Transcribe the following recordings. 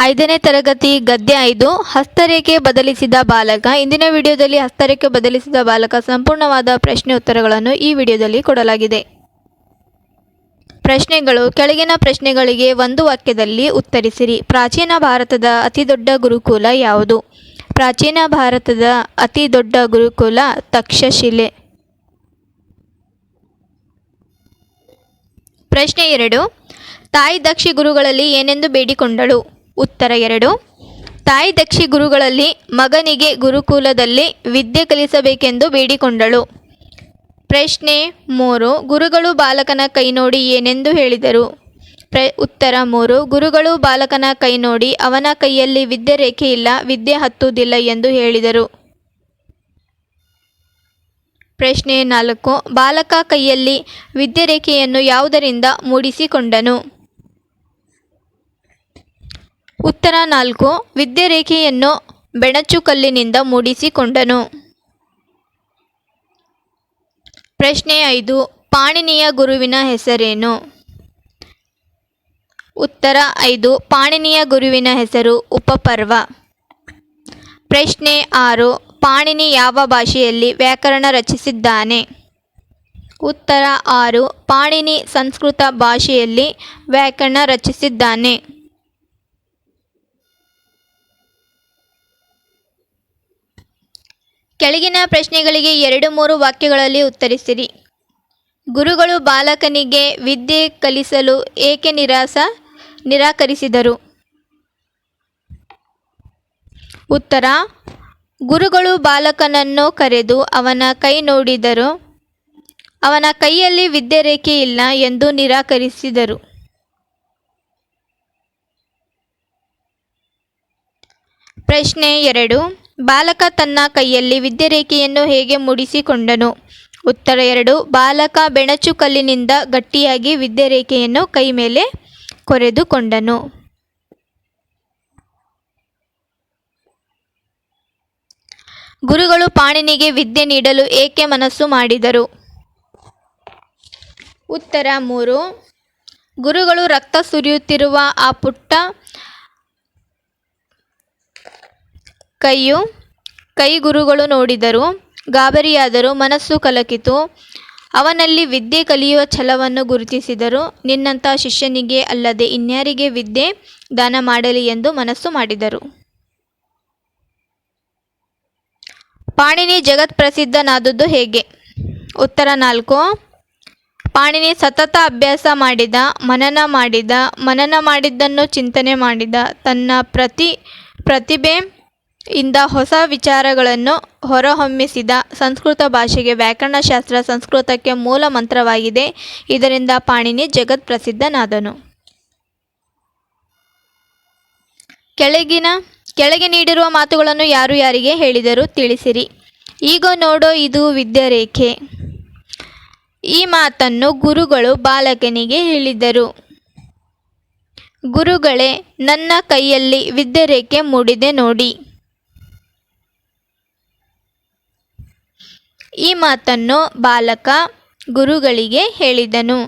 ಐದನೇ ತರಗತಿ ಗದ್ಯ ಐದು, ಹಸ್ತರೇಖೆ ಬದಲಿಸಿದ ಬಾಲಕ. ಇಂದಿನ ವಿಡಿಯೋದಲ್ಲಿ ಹಸ್ತರೇಖೆ ಬದಲಿಸಿದ ಬಾಲಕ ಸಂಪೂರ್ಣವಾದ ಪ್ರಶ್ನೆ ಉತ್ತರಗಳನ್ನು ಈ ವಿಡಿಯೋದಲ್ಲಿ ಕೊಡಲಾಗಿದೆ. ಪ್ರಶ್ನೆಗಳು, ಕೆಳಗಿನ ಪ್ರಶ್ನೆಗಳಿಗೆ ಒಂದು ವಾಕ್ಯದಲ್ಲಿ ಉತ್ತರಿಸಿರಿ. ಪ್ರಾಚೀನ ಭಾರತದ ಅತಿದೊಡ್ಡ ಗುರುಕುಲ ಯಾವುದು? ಪ್ರಾಚೀನ ಭಾರತದ ಅತಿ ದೊಡ್ಡ ಗುರುಕುಲ ತಕ್ಷಶಿಲೆ. ಪ್ರಶ್ನೆ ಎರಡು, ತಾಯಿ ದಕ್ಷಿ ಗುರುಗಳಲ್ಲಿ ಏನೆಂದು ಬೇಡಿಕೊಂಡಳು? ಉತ್ತರ ಎರಡು. ತಾಯಿ ದಕ್ಷಿ ಗುರುಗಳಲ್ಲಿ ಮಗನಿಗೆ ಗುರುಕುಲದಲ್ಲಿ ವಿದ್ಯೆ ಕಲಿಸಬೇಕೆಂದು ಬೇಡಿಕೊಂಡಳು. ಪ್ರಶ್ನೆ ಮೂರು, ಗುರುಗಳು ಬಾಲಕನ ಕೈ ನೋಡಿ ಏನೆಂದು ಹೇಳಿದರು? ಪ್ರ, ಉತ್ತರ ಮೂರು, ಗುರುಗಳು ಬಾಲಕನ ಕೈ ನೋಡಿ ಅವನ ಕೈಯಲ್ಲಿ ವಿದ್ಯೆ ರೇಖೆ ಇಲ್ಲ, ವಿದ್ಯೆ ಹತ್ತುವುದಿಲ್ಲ ಎಂದು ಹೇಳಿದರು. ಪ್ರಶ್ನೆ ನಾಲ್ಕು, ಬಾಲಕ ಕೈಯಲ್ಲಿ ವಿದ್ಯೆ ರೇಖೆಯನ್ನು ಯಾವುದರಿಂದ ಮೂಡಿಸಿಕೊಂಡನು? ಉತ್ತರ ನಾಲ್ಕು ವಿದ್ಯೆ ರೇಖೆಯನ್ನು ಬೆಣಚು ಕಲ್ಲಿನಿಂದ ಮೂಡಿಸಿಕೊಂಡನು. ಪ್ರಶ್ನೆ ಐದು, ಪಾಣಿನಿಯ ಗುರುವಿನ ಹೆಸರೇನು? ಉತ್ತರ ಐದು, ಪಾಣಿನಿಯ ಗುರುವಿನ ಹೆಸರು ಉಪಪರ್ವ. ಪ್ರಶ್ನೆ ಆರು, ಪಾಣಿನಿ ಯಾವ ಭಾಷೆಯಲ್ಲಿ ವ್ಯಾಕರಣ ರಚಿಸಿದ್ದಾನೆ? ಉತ್ತರ ಆರು, ಪಾಣಿನಿ ಸಂಸ್ಕೃತ ಭಾಷೆಯಲ್ಲಿ ವ್ಯಾಕರಣ ರಚಿಸಿದ್ದಾನೆ. ಕೆಳಗಿನ ಪ್ರಶ್ನೆಗಳಿಗೆ ಎರಡು ಮೂರು ವಾಕ್ಯಗಳಲ್ಲಿ ಉತ್ತರಿಸಿರಿ. ಗುರುಗಳು ಬಾಲಕನಿಗೆ ವಿದ್ಯೆ ಕಲಿಸಲು ಏಕೆ ನಿರಾಸ, ನಿರಾಕರಿಸಿದರು? ಉತ್ತರ, ಗುರುಗಳು ಬಾಲಕನನ್ನು ಕರೆದು ಅವನ ಕೈ ನೋಡಿದರು. ಅವನ ಕೈಯಲ್ಲಿ ವಿದ್ಯೆ ರೇಖೆ ಇಲ್ಲ ಎಂದು ನಿರಾಕರಿಸಿದರು. ಪ್ರಶ್ನೆ ಎರಡು ಬಾಲಕ ತನ್ನ ಕೈಯಲ್ಲಿ ವಿದ್ಯೆರೇಖೆಯನ್ನು ಹೇಗೆ ಮೂಡಿಸಿಕೊಂಡನು? ಉತ್ತರ ಎರಡು, ಬಾಲಕ ಬೆಣಚು ಕಲ್ಲಿನಿಂದ ಗಟ್ಟಿಯಾಗಿ ವಿದ್ಯೆರೇಖೆಯನ್ನು ಕೈ ಮೇಲೆ ಕೊರೆದುಕೊಂಡನು. ಗುರುಗಳು ಪಾಣಿನಿಗೆ ವಿದ್ಯೆ ನೀಡಲು ಏಕೆ ಮನಸ್ಸು ಮಾಡಿದರು? ಉತ್ತರ ಮೂರು, ಗುರುಗಳು ರಕ್ತ ಸುರಿಯುತ್ತಿರುವ ಆ ಪುಟ್ಟ ಕೈಯು ಕೈ ಗುರುಗಳು ನೋಡಿದರು. ಗಾಬರಿಯಾದರು ಮನಸ್ಸು ಕಲಕಿತು. ಅವನಲ್ಲಿ ವಿದ್ಯೆ ಕಲಿಯುವ ಛಲವನ್ನು ಗುರುತಿಸಿದರು. ನಿನ್ನಂಥ ಶಿಷ್ಯನಿಗೆ ಅಲ್ಲದೆ ಇನ್ಯಾರಿಗೆ ವಿದ್ಯೆ ದಾನ ಮಾಡಲಿ ಎಂದು ಮನಸ್ಸು ಮಾಡಿದರು. ಪಾಣಿನಿ ಜಗತ್ ಪ್ರಸಿದ್ಧನಾದದ್ದು ಹೇಗೆ? ಉತ್ತರ ನಾಲ್ಕು. ಪಾಣಿನಿ ಸತತ ಅಭ್ಯಾಸ ಮಾಡಿದ, ಮನನ ಮಾಡಿದ, ಮನನ ಮಾಡಿದ್ದನ್ನು ಚಿಂತನೆ ಮಾಡಿದ, ತನ್ನ ಪ್ರತಿ ಪ್ರತಿಭೆ ಇಂದ ಹೊಸ ವಿಚಾರಗಳನ್ನು ಹೊರಹೊಮ್ಮಿಸಿದ ಸಂಸ್ಕೃತ ಭಾಷೆಗೆ ವ್ಯಾಕರಣಶಾಸ್ತ್ರ ಸಂಸ್ಕೃತಕ್ಕೆ ಮೂಲ ಮಂತ್ರವಾಗಿದೆ. ಇದರಿಂದ ಪಾಣಿನಿ ಜಗತ್ ಪ್ರಸಿದ್ಧನಾದನು. ಕೆಳಗಿನ, ಕೆಳಗೆ ನೀಡಿರುವ ಮಾತುಗಳನ್ನು ಯಾರು ಯಾರಿಗೆ ಹೇಳಿದರು ತಿಳಿಸಿರಿ. ಈಗ ನೋಡೋ ಇದು ವಿದ್ಯಾರೇಖೆ. ಈ ಮಾತನ್ನು ಗುರುಗಳು ಬಾಲಕನಿಗೆ ಹೇಳಿದರು ಗುರುಗಳೇ, ನನ್ನ ಕೈಯಲ್ಲಿ ವಿದ್ಯಾರೇಖೆ ಮೂಡಿದೆ ನೋಡಿ. ಈ ಮಾತನ್ನು ಬಾಲಕ ಗುರುಗಳಿಗೆ ಹೇಳಿದನು.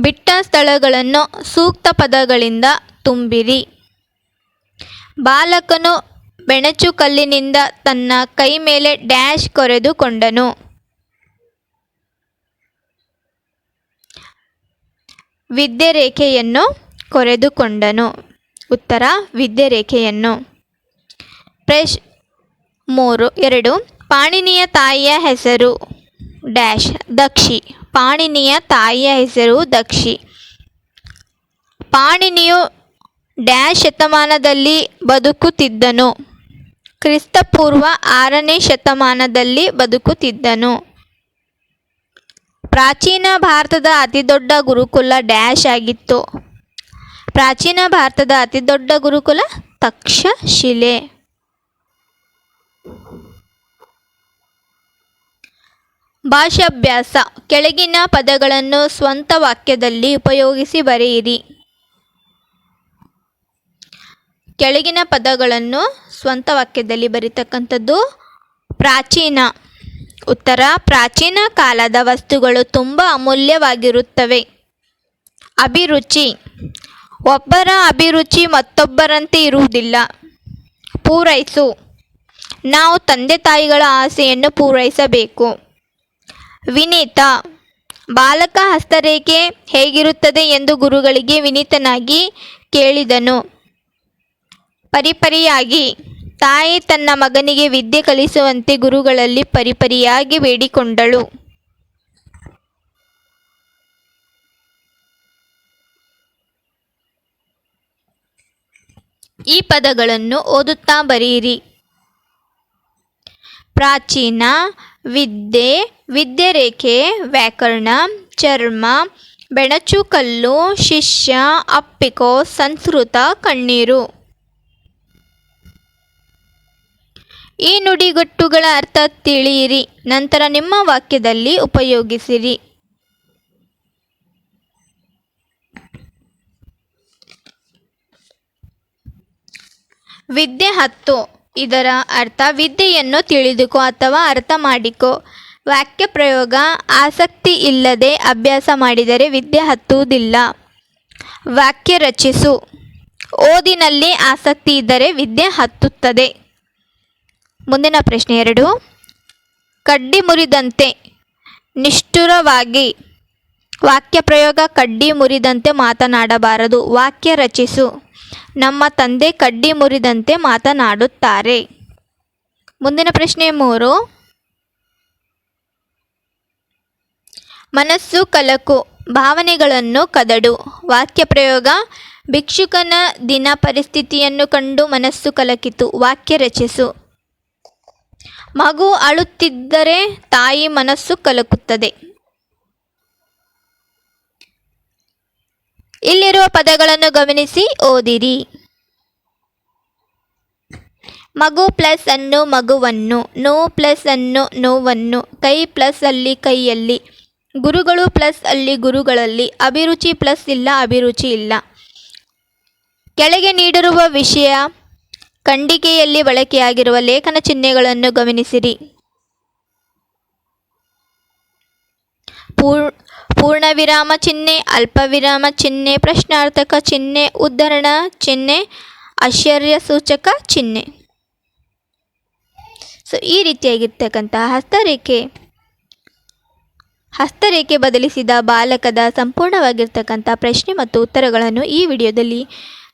ಬಿಟ್ಟ ಸ್ಥಳಗಳನ್ನು ಸೂಕ್ತ ಪದಗಳಿಂದ ತುಂಬಿರಿ. ಬಾಲಕನು ಬೆಣಚು ಕಲ್ಲಿನಿಂದ ತನ್ನ ಕೈ ಮೇಲೆ ಡ್ಯಾಶ್ ಕೊರೆದುಕೊಂಡನು. ವಿದ್ಯೆ ರೇಖೆಯನ್ನು ಕೊರೆದುಕೊಂಡನು. ಉತ್ತರ ವಿದ್ಯೆ ರೇಖೆಯನ್ನು ಪ್ರಶ್ ಮೂರು, ಎರಡು. ಪಾಣಿನಿಯ ತಾಯಿಯ ಹೆಸರು ಡ್ಯಾಶ್, ದಕ್ಷಿ. ಪಾಣಿನಿಯ ತಾಯಿಯ ಹೆಸರು ದಕ್ಷಿ. ಪಾಣಿನಿಯು ಡ್ಯಾಶ್ ಶತಮಾನದಲ್ಲಿ ಬದುಕುತ್ತಿದ್ದನು. ಕ್ರಿಸ್ತಪೂರ್ವ ಆರನೇ ಶತಮಾನದಲ್ಲಿ ಬದುಕುತ್ತಿದ್ದನು. ಪ್ರಾಚೀನ ಭಾರತದ ಅತಿದೊಡ್ಡ ಗುರುಕುಲ ಡ್ಯಾಶ್ ಆಗಿತ್ತು. ಪ್ರಾಚೀನ ಭಾರತದ ಅತಿದೊಡ್ಡ ಗುರುಕುಲ ತಕ್ಷಶಿಲೆ. ಭಾಷಾಭ್ಯಾಸ. ಕೆಳಗಿನ ಪದಗಳನ್ನು ಸ್ವಂತ ವಾಕ್ಯದಲ್ಲಿ ಉಪಯೋಗಿಸಿ ಬರೆಯಿರಿ. ಕೆಳಗಿನ ಪದಗಳನ್ನು ಸ್ವಂತ ವಾಕ್ಯದಲ್ಲಿ ಬರೀತಕ್ಕಂಥದ್ದು ಪ್ರಾಚೀನ. ಉತ್ತರ, ಪ್ರಾಚೀನ ಕಾಲದ ವಸ್ತುಗಳು ತುಂಬ ಅಮೂಲ್ಯವಾಗಿರುತ್ತವೆ. ಅಭಿರುಚಿ. ಒಬ್ಬರ ಅಭಿರುಚಿ ಮತ್ತೊಬ್ಬರಂತೆ ಇರುವುದಿಲ್ಲ. ಪೂರೈಸು. ನಾವು ತಂದೆ ತಾಯಿಗಳ ಆಸೆಯನ್ನು ಪೂರೈಸಬೇಕು. ವಿನೀತ, ಬಾಲಕ ಹಸ್ತರೇಖೆ ಹೇಗಿರುತ್ತದೆ ಎಂದು ಗುರುಗಳಿಗೆ ವಿನೀತನಾಗಿ ಕೇಳಿದನು. ಪರಿಪರಿಯಾಗಿ, ತಾಯಿ ತನ್ನ ಮಗನಿಗೆ ವಿದ್ಯೆ ಕಲಿಸುವಂತೆ ಗುರುಗಳಲ್ಲಿ ಪರಿಪರಿಯಾಗಿ ಬೇಡಿಕೊಂಡಳು. ಈ ಪದಗಳನ್ನು ಓದುತ್ತಾ ಬರೆಯಿರಿ ಪ್ರಾಚೀನ ವಿದ್ಯೆ, ವಿದ್ಯೆರೇಖೆ, ವ್ಯಾಕರಣ, ಚರ್ಮ ಬೆಣಚುಕಲ್ಲು ಶಿಷ್ಯ, ಅಪ್ಪಿಕೋ, ಸಂಸ್ಕೃತ, ಕಣ್ಣೀರು. ಈ ನುಡಿಗಟ್ಟುಗಳ ಅರ್ಥ ತಿಳಿಯಿರಿ, ನಂತರ ನಿಮ್ಮ ವಾಕ್ಯದಲ್ಲಿ ಉಪಯೋಗಿಸಿರಿ. ವಿದ್ಯೆ ಹತ್ತು. ಇದರ ಅರ್ಥ ವಿದ್ಯೆಯನ್ನು ತಿಳಿದುಕೋ ಅಥವಾ ಅರ್ಥ ಮಾಡಿಕೋ. ವಾಕ್ಯ ಪ್ರಯೋಗ, ಆಸಕ್ತಿ ಇಲ್ಲದೆ ಅಭ್ಯಾಸ ಮಾಡಿದರೆ ವಿದ್ಯೆ ಹತ್ತುವುದಿಲ್ಲ. ವಾಕ್ಯ ರಚಿಸು. ಓದಿನಲ್ಲಿ ಆಸಕ್ತಿ ಇದ್ದರೆ ವಿದ್ಯೆ ಹತ್ತುತ್ತದೆ. ಮುಂದಿನ ಪ್ರಶ್ನೆ ಎರಡು. ಕಡ್ಡಿ ಮುರಿದಂತೆ, ನಿಷ್ಠುರವಾಗಿ. ವಾಕ್ಯ ಪ್ರಯೋಗ, ಕಡ್ಡಿ ಮುರಿದಂತೆ ಮಾತನಾಡಬಾರದು. ವಾಕ್ಯ ರಚಿಸು. ನಮ್ಮ ತಂದೆ ಕಡ್ಡಿ ಮುರಿದಂತೆ ಮಾತನಾಡುತ್ತಾರೆ. ಮುಂದಿನ ಪ್ರಶ್ನೆ ಮೂರು. ಮನಸ್ಸು ಕಲಕು, ಭಾವನೆಗಳನ್ನು ಕದಡು. ವಾಕ್ಯ ಪ್ರಯೋಗ, ಭಿಕ್ಷುಕನ ದಿನ ಪರಿಸ್ಥಿತಿಯನ್ನು ಕಂಡು ಮನಸ್ಸು ಕಲಕಿತು, ವಾಕ್ಯ ರಚಿಸು. ಮಗು ಅಳುತ್ತಿದ್ದರೆ ತಾಯಿ ಮನಸ್ಸು ಕಲಕುತ್ತದೆ. ಇಲ್ಲಿರುವ ಪದಗಳನ್ನು ಗಮನಿಸಿ, ಓದಿರಿ. ಮಗು ಪ್ಲಸ್ ಅನ್ನು ಮಗುವನ್ನು, ನೋ ಪ್ಲಸ್ ಅನ್ನು ನೋವನ್ನು, ಕೈ ಪ್ಲಸ್ ಅಲ್ಲಿ ಕೈಯಲ್ಲಿ, ಗುರುಗಳು ಪ್ಲಸ್ ಅಲ್ಲಿ ಗುರುಗಳಲ್ಲಿ, ಅಭಿರುಚಿ ಪ್ಲಸ್ ಇಲ್ಲ, ಅಭಿರುಚಿ ಇಲ್ಲ. ಕೆಳಗೆ ನೀಡಿರುವ ವಿಷಯ, ಖಂಡಿಕೆಯಲ್ಲಿ ಬಳಕೆಯಾಗಿರುವ ಲೇಖನ ಚಿಹ್ನೆಗಳನ್ನು ಗಮನಿಸಿರಿ. ಪೂರ್ ಪೂರ್ಣ ವಿರಾಮ ಚಿಹ್ನೆ ಅಲ್ಪ ವಿರಾಮ ಚಿಹ್ನೆ, ಪ್ರಶ್ನಾರ್ಥಕ ಚಿಹ್ನೆ, ಉದ್ಧರಣ ಚಿಹ್ನೆ, ಆಶ್ಚರ್ಯ ಸೂಚಕ ಚಿಹ್ನೆ. ಸೊ ಈ ರೀತಿಯಾಗಿರ್ತಕ್ಕಂತಹ ಹಸ್ತರೇಖೆ ಹಸ್ತರೇಖೆ ಬದಲಿಸಿದ ಬಾಲಕದ ಸಂಪೂರ್ಣವಾಗಿರ್ತಕ್ಕಂಥ ಪ್ರಶ್ನೆ ಮತ್ತು ಉತ್ತರಗಳನ್ನು ಈ ವಿಡಿಯೋದಲ್ಲಿ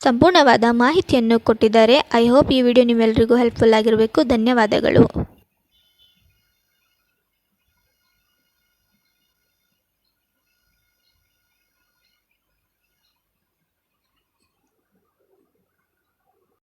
ಸಂಪೂರ್ಣವಾದ ಮಾಹಿತಿಯನ್ನು ಕೊಟ್ಟಿದ್ದಾರೆ. ಐ ಹೋಪ್ ಈ ವಿಡಿಯೋ ನಿಮ್ಮೆಲ್ಲರಿಗೂ ಹೆಲ್ಪ್ಫುಲ್ ಆಗಿರಬೇಕು. ಧನ್ಯವಾದಗಳು.